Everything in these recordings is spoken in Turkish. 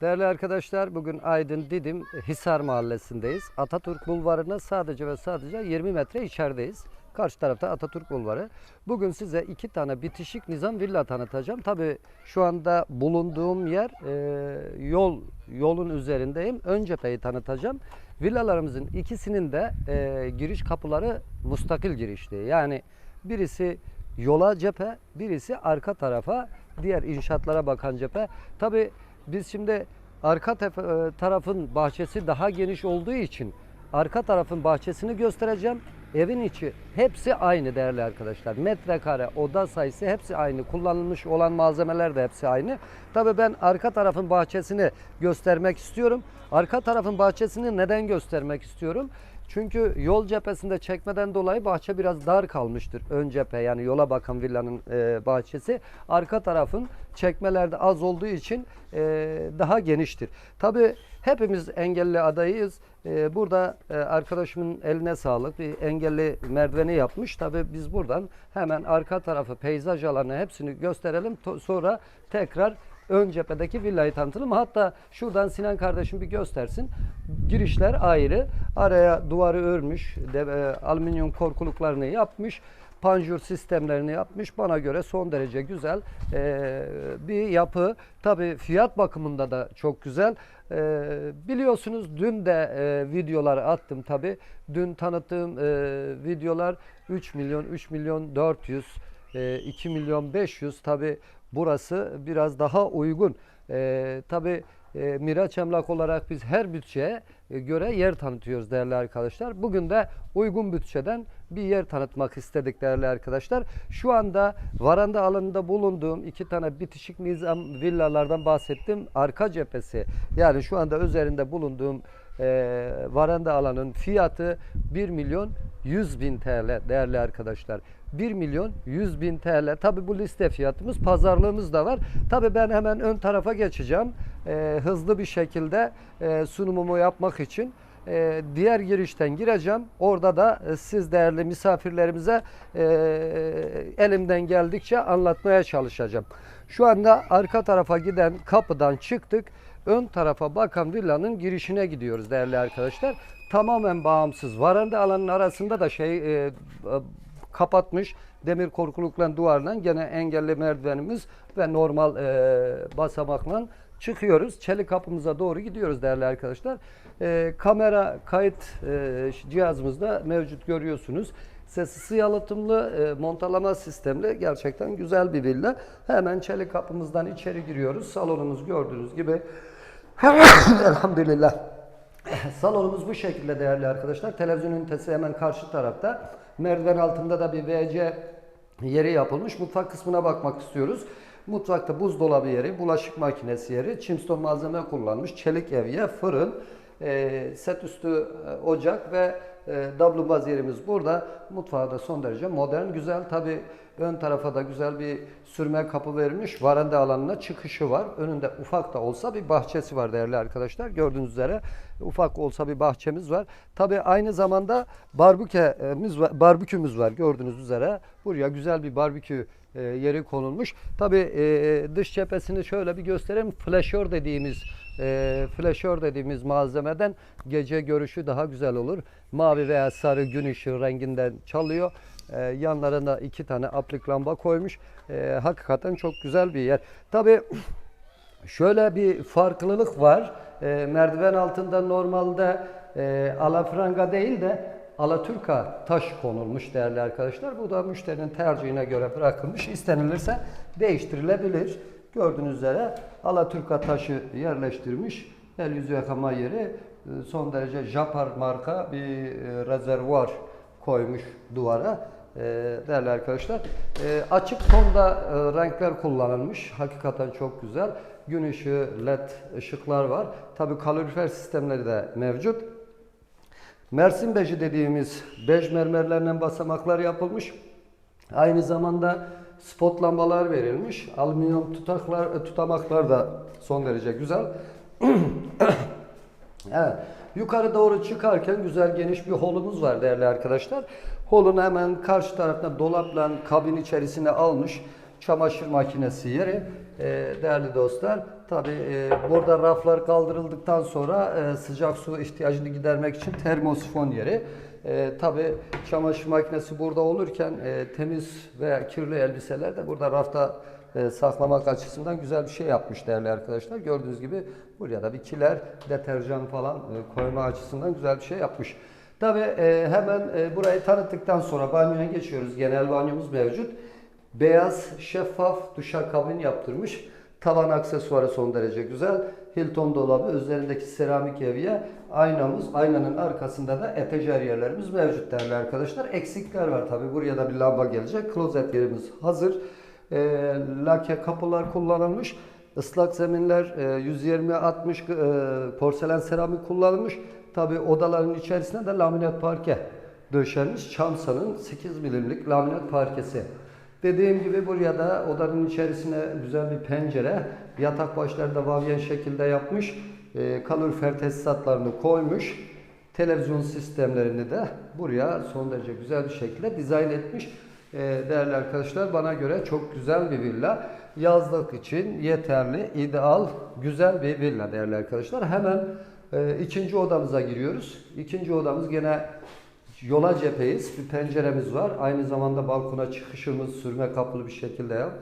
Değerli arkadaşlar bugün Aydın Didim Hisar Mahallesi'ndeyiz. Atatürk Bulvarı'na sadece ve sadece 20 metre içerideyiz. Karşı tarafta Atatürk Bulvarı. Bugün size iki tane bitişik nizam villa tanıtacağım. Tabi şu anda bulunduğum yer e, yol yolun üzerindeyim. Ön cepheyi tanıtacağım. Villalarımızın ikisinin de e, giriş kapıları mustakil girişli. Yani birisi yola cephe, birisi arka tarafa, diğer inşaatlara bakan cephe. Tabi biz şimdi arka e, tarafın bahçesi daha geniş olduğu için arka tarafın bahçesini göstereceğim. Evin içi hepsi aynı değerli arkadaşlar. Metrekare, oda sayısı hepsi aynı. Kullanılmış olan malzemeler de hepsi aynı. Tabii ben arka tarafın bahçesini göstermek istiyorum. Arka tarafın bahçesini neden göstermek istiyorum? Çünkü yol cephesinde çekmeden dolayı bahçe biraz dar kalmıştır. Ön cephe yani yola bakan villanın e, bahçesi. Arka tarafın çekmelerde az olduğu için e, daha geniştir. Tabii hepimiz engelli adayıyız. E, burada e, arkadaşımın eline sağlık. Bir engelli merdiveni yapmış. Tabii biz buradan hemen arka tarafı peyzaj alanı hepsini gösterelim. To- Sonra tekrar ön cephedeki villayı tanıtalım. Hatta şuradan Sinan kardeşim bir göstersin. Girişler ayrı. Araya duvarı örmüş. De, e, alüminyum korkuluklarını yapmış. Panjur sistemlerini yapmış. Bana göre son derece güzel e, bir yapı. Tabi fiyat bakımında da çok güzel. E, biliyorsunuz dün de e, videoları attım tabi. Dün tanıttığım e, videolar 3 milyon, 3 milyon 400, e, 2 milyon 500 tabi burası biraz daha uygun. E, tabi e, Miraç Emlak olarak biz her bütçeye e, göre yer tanıtıyoruz değerli arkadaşlar. Bugün de uygun bütçeden bir yer tanıtmak istedik değerli arkadaşlar. Şu anda varanda alanında bulunduğum iki tane bitişik nizam villalardan bahsettim. Arka cephesi yani şu anda üzerinde bulunduğum e, varanda alanın fiyatı 1 milyon 100 bin TL değerli arkadaşlar. 1 milyon 100 bin TL. Tabi bu liste fiyatımız pazarlığımız da var. Tabi ben hemen ön tarafa geçeceğim. E, hızlı bir şekilde e, sunumumu yapmak için. E, diğer girişten gireceğim. Orada da e, siz değerli misafirlerimize e, elimden geldikçe anlatmaya çalışacağım. Şu anda arka tarafa giden kapıdan çıktık. Ön tarafa bakan villanın girişine gidiyoruz değerli arkadaşlar. Tamamen bağımsız. Varanda alanın arasında da şey e, e, kapatmış demir korkulukla duvarla gene engelli merdivenimiz ve normal e, basamakla çıkıyoruz. Çelik kapımıza doğru gidiyoruz değerli arkadaşlar. E, kamera kayıt e, cihazımız da mevcut görüyorsunuz. Sesi yalıtımlı e, montalama sistemli gerçekten güzel bir villa. Hemen çelik kapımızdan içeri giriyoruz. Salonumuz gördüğünüz gibi elhamdülillah Salonumuz bu şekilde değerli arkadaşlar. Televizyon ünitesi hemen karşı tarafta. Merdiven altında da bir WC yeri yapılmış. Mutfak kısmına bakmak istiyoruz. Mutfakta buzdolabı yeri, bulaşık makinesi yeri, çimston malzeme kullanmış, çelik evye, fırın, e, set üstü e, ocak ve e, dablumbaz yerimiz burada. Mutfağı da son derece modern, güzel. Tabi ön tarafa da güzel bir sürme kapı verilmiş. Varanda alanına çıkışı var. Önünde ufak da olsa bir bahçesi var değerli arkadaşlar. Gördüğünüz üzere ufak olsa bir bahçemiz var. Tabi aynı zamanda barbükemiz var, barbükümüz var gördüğünüz üzere. Buraya güzel bir barbükü e, yeri konulmuş. Tabi dış cephesini şöyle bir göstereyim. Flaşör dediğimiz e, flaşör dediğimiz malzemeden gece görüşü daha güzel olur. Mavi veya sarı gün ışığı renginden çalıyor. E, yanlarına iki tane aplik lamba koymuş. E, hakikaten çok güzel bir yer. Tabi Şöyle bir farklılık var. E, merdiven altında normalde e, alafranga değil de alaturka taş konulmuş değerli arkadaşlar. Bu da müşterinin tercihine göre bırakılmış. İstenilirse değiştirilebilir. Gördüğünüz üzere alaturka taşı yerleştirmiş. El yüzü yıkama yeri e, son derece Japar marka bir e, rezervuar koymuş duvara. E, değerli arkadaşlar. Açık tonda renkler kullanılmış. Hakikaten çok güzel. Gün ışığı, led ışıklar var. Tabi kalorifer sistemleri de mevcut. Mersin beji dediğimiz bej mermerlerinden basamaklar yapılmış. Aynı zamanda spot lambalar verilmiş. Alüminyum tutaklar, e, tutamaklar da son derece güzel. Evet. Yukarı doğru çıkarken güzel geniş bir holumuz var değerli arkadaşlar. Holun hemen karşı tarafta dolapla kabin içerisine almış. çamaşır makinesi yeri. E, değerli dostlar, tabi burada raflar kaldırıldıktan sonra e, sıcak su ihtiyacını gidermek için termosifon yeri. E, tabi çamaşır makinesi burada olurken e, temiz veya kirli elbiseler de burada rafta e, saklamak açısından güzel bir şey yapmış değerli arkadaşlar. Gördüğünüz gibi buraya da bir kiler, deterjan falan e, koyma açısından güzel bir şey yapmış. Tabi hemen e, burayı tanıttıktan sonra banyoya geçiyoruz. Genel banyomuz mevcut. Beyaz, şeffaf duşakabin yaptırmış. Tavan aksesuarı son derece güzel. Hilton dolabı, üzerindeki seramik evye, aynamız, aynanın arkasında da etajer yerlerimiz mevcut değerli arkadaşlar. Eksikler var tabi. Buraya da bir lamba gelecek. Klozet yerimiz hazır. E, lake kapılar kullanılmış. Islak zeminler e, 120-60 e, porselen seramik kullanılmış. Tabi odaların içerisinde de laminat parke döşenmiş. Çamsa'nın 8 milimlik laminat parkesi. Dediğim gibi buraya da odanın içerisine güzel bir pencere, yatak başları da vavyen şekilde yapmış. E, kalorifer tesisatlarını koymuş. Televizyon sistemlerini de buraya son derece güzel bir şekilde dizayn etmiş. E, değerli arkadaşlar bana göre çok güzel bir villa. Yazlık için yeterli, ideal, güzel bir villa değerli arkadaşlar. Hemen e, ikinci odamıza giriyoruz. İkinci odamız gene yola cepheyiz. Bir penceremiz var. Aynı zamanda balkona çıkışımız sürme kapılı bir şekilde yap.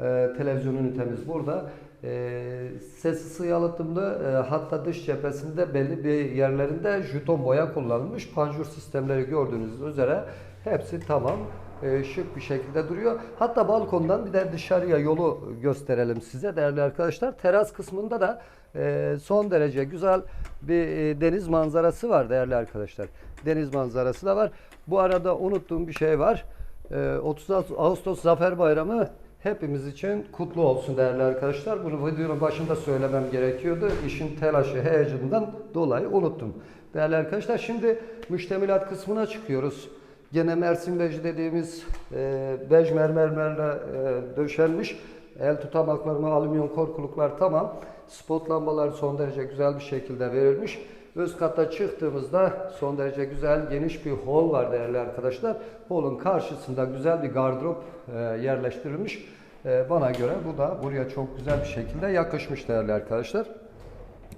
E, televizyon ünitemiz burada. E, sesi ısı yalıtımlı e, hatta dış cephesinde belli bir yerlerinde juton boya kullanılmış. Panjur sistemleri gördüğünüz üzere hepsi tamam. E, şık bir şekilde duruyor. Hatta balkondan bir de dışarıya yolu gösterelim size değerli arkadaşlar. Teras kısmında da e, son derece güzel bir e, deniz manzarası var değerli arkadaşlar. Deniz manzarası da var. Bu arada unuttuğum bir şey var. E, 30 Ağustos Zafer Bayramı hepimiz için kutlu olsun değerli arkadaşlar. Bunu videonun başında söylemem gerekiyordu. İşin telaşı, heyecanından dolayı unuttum. Değerli arkadaşlar şimdi müştemilat kısmına çıkıyoruz. Gene Mersin bej dediğimiz e, bej mermerlerle e, döşenmiş. El tutamaklarına alüminyum korkuluklar tamam. Spot lambalar son derece güzel bir şekilde verilmiş. Üst kata çıktığımızda son derece güzel geniş bir hol var değerli arkadaşlar. Holun karşısında güzel bir gardırop e, yerleştirilmiş. E, bana göre bu da buraya çok güzel bir şekilde yakışmış değerli arkadaşlar.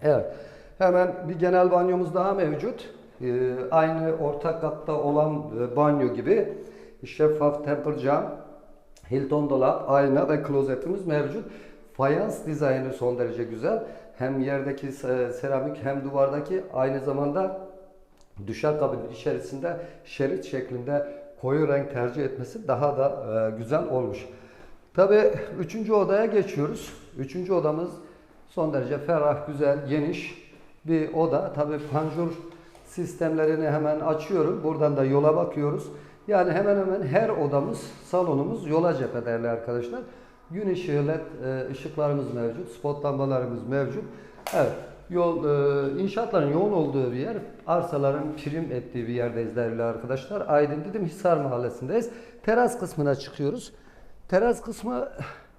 Evet. Hemen bir genel banyomuz daha mevcut. Ee, aynı orta katta olan e, banyo gibi şeffaf temper cam, Hilton dolap, ayna ve klozetimiz mevcut. Fayans dizaynı son derece güzel. Hem yerdeki se- seramik hem duvardaki aynı zamanda duşakabinin içerisinde şerit şeklinde koyu renk tercih etmesi daha da e, güzel olmuş. Tabi üçüncü odaya geçiyoruz. Üçüncü odamız son derece ferah, güzel, geniş bir oda. Tabi panjur sistemlerini hemen açıyorum. Buradan da yola bakıyoruz. Yani hemen hemen her odamız, salonumuz yola cephe değerli arkadaşlar. Gün ışığı led e, ışıklarımız mevcut, spot lambalarımız mevcut. Evet, yol e, inşaatların yoğun olduğu bir yer, arsaların prim ettiği bir yerdeyiz değerli arkadaşlar. Aydın dedim Hisar Mahallesi'ndeyiz. Teras kısmına çıkıyoruz. Teras kısmı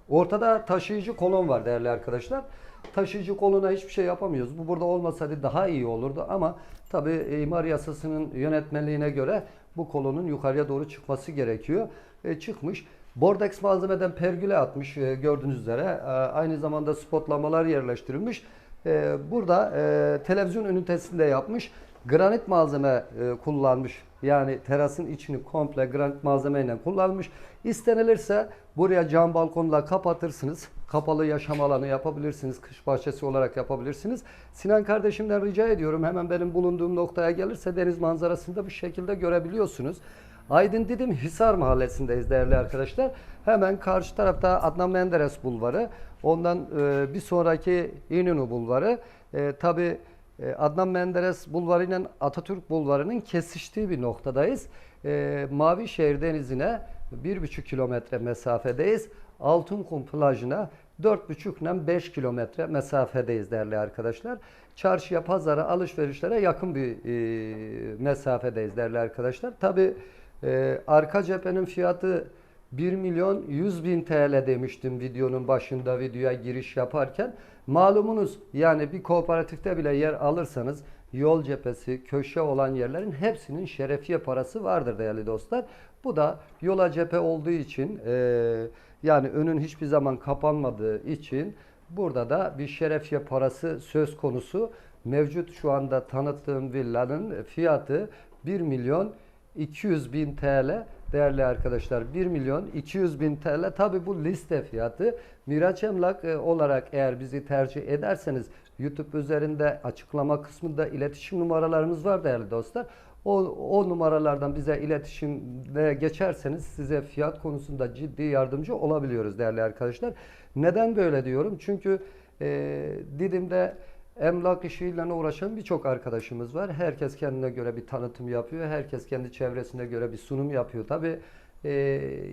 ortada taşıyıcı kolon var değerli arkadaşlar. Taşıyıcı koluna hiçbir şey yapamıyoruz. Bu burada olmasaydı daha iyi olurdu ama tabi imar yasasının yönetmeliğine göre bu kolonun yukarıya doğru çıkması gerekiyor. E, çıkmış. Bordex malzemeden pergüle atmış e, gördüğünüz üzere. E, aynı zamanda spotlamalar yerleştirilmiş. E, burada e, televizyon ünitesinde yapmış. Granit malzeme e, kullanmış. Yani terasın içini komple granit malzemeyle kullanmış. İstenilirse buraya cam balkonla kapatırsınız. Kapalı yaşam alanı yapabilirsiniz. Kış bahçesi olarak yapabilirsiniz. Sinan kardeşimden rica ediyorum hemen benim bulunduğum noktaya gelirse deniz manzarasını da bu şekilde görebiliyorsunuz. Aydın Didim Hisar Mahallesi'ndeyiz değerli arkadaşlar. Hemen karşı tarafta Adnan Menderes Bulvarı. Ondan e, bir sonraki İnönü Bulvarı. E, Tabi Adnan Menderes Bulvarı ile Atatürk Bulvarı'nın kesiştiği bir noktadayız. E, Mavişehir Denizi'ne 1,5 kilometre mesafedeyiz. Altınkum plajına 4,5 ile 5 kilometre mesafedeyiz değerli arkadaşlar. Çarşıya, pazara, alışverişlere yakın bir e, mesafedeyiz değerli arkadaşlar. Tabi e, arka cephenin fiyatı 1 milyon 100 bin TL demiştim videonun başında videoya giriş yaparken. Malumunuz yani bir kooperatifte bile yer alırsanız yol cephesi, köşe olan yerlerin hepsinin şerefiye parası vardır değerli dostlar. Bu da yola cephe olduğu için eee, yani önün hiçbir zaman kapanmadığı için burada da bir şerefiye parası söz konusu. Mevcut şu anda tanıttığım villanın fiyatı 1 milyon 200 bin TL değerli arkadaşlar 1 milyon 200 bin TL tabi bu liste fiyatı Miraç Emlak e, olarak eğer bizi tercih ederseniz YouTube üzerinde açıklama kısmında iletişim numaralarımız var değerli dostlar. O, o numaralardan bize iletişimde geçerseniz size fiyat konusunda ciddi yardımcı olabiliyoruz değerli arkadaşlar. Neden böyle diyorum? Çünkü e, Didim'de emlak işiyle uğraşan birçok arkadaşımız var. Herkes kendine göre bir tanıtım yapıyor. Herkes kendi çevresine göre bir sunum yapıyor. Tabi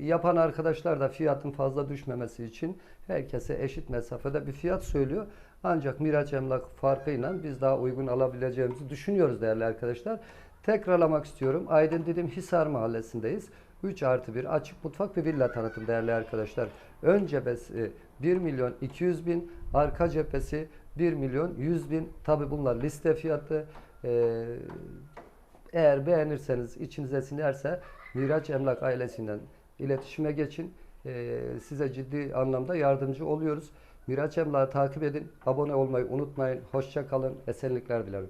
yapan arkadaşlar da fiyatın fazla düşmemesi için herkese eşit mesafede bir fiyat söylüyor. Ancak Miraç Emlak farkıyla biz daha uygun alabileceğimizi düşünüyoruz değerli arkadaşlar. Tekrarlamak istiyorum. Aydın Didim Hisar Mahallesi'ndeyiz. 3 artı 1 açık mutfak ve villa tanıtım değerli arkadaşlar. Ön cephesi 1 milyon 200 bin, arka cephesi 1 milyon 100 bin. Tabi bunlar liste fiyatı. Ee, eğer beğenirseniz, içinize sinerse Miraç Emlak ailesinden iletişime geçin. Ee, size ciddi anlamda yardımcı oluyoruz. Miraç Emlak'ı takip edin. Abone olmayı unutmayın. Hoşça kalın. Esenlikler dilerim.